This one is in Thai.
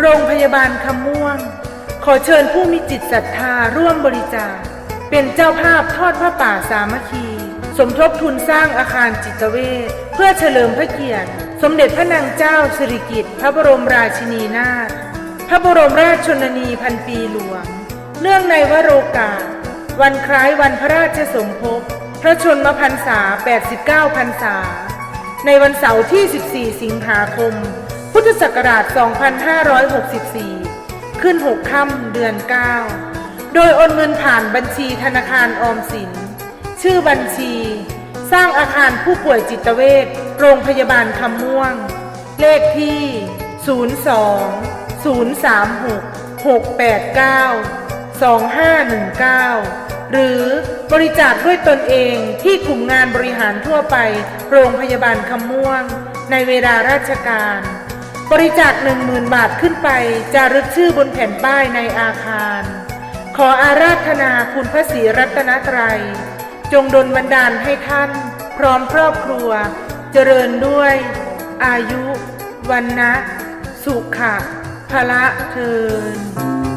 โรงพยาบาลคำม่วง ขอเชิญผู้มีจิตศรัทธาร่วมบริจาค เป็นเจ้าภาพทอดพระป่าสามัคคี สมทบทุนสร้างอาคารจิตเวชเพื่อเฉลิมพระเกียรติ สมเด็จพระนางเจ้าสิริกิติ์พระบรมราชินีนาถพระบรมราชชนนีพันปีหลวง เนื่องในวโรกาส วันคล้ายวันพระราชสมภพพระชนมพรรษา 89 พรรษา ในวันเสาร์ที่ 14 สิงหาคม พุทธศักราช 2564 ขึ้น 6 ค่ำเดือน 9 โดยโอนเงินผ่านบัญชีธนาคารออมสิน ชื่อบัญชี สร้างอาคารผู้ป่วยจิตเวชโรงพยาบาลคำม่วง เลขที่ 02 036 689 2519 หรือบริจาคด้วยตนเองที่กลุ่มงานบริหารทั่วไป โรงพยาบาลคำม่วง ในเวลาราชการ บริจาค10,000 บาทขึ้นไปจะรึกชื่อบนแผ่นป้ายในอาคาร ขออาราธนาคุณพระศรีรัตนตรัย จงดลบันดาลให้ท่าน พร้อมครอบครัว เจริญด้วย อายุ วันนะ สุขะพละเทิน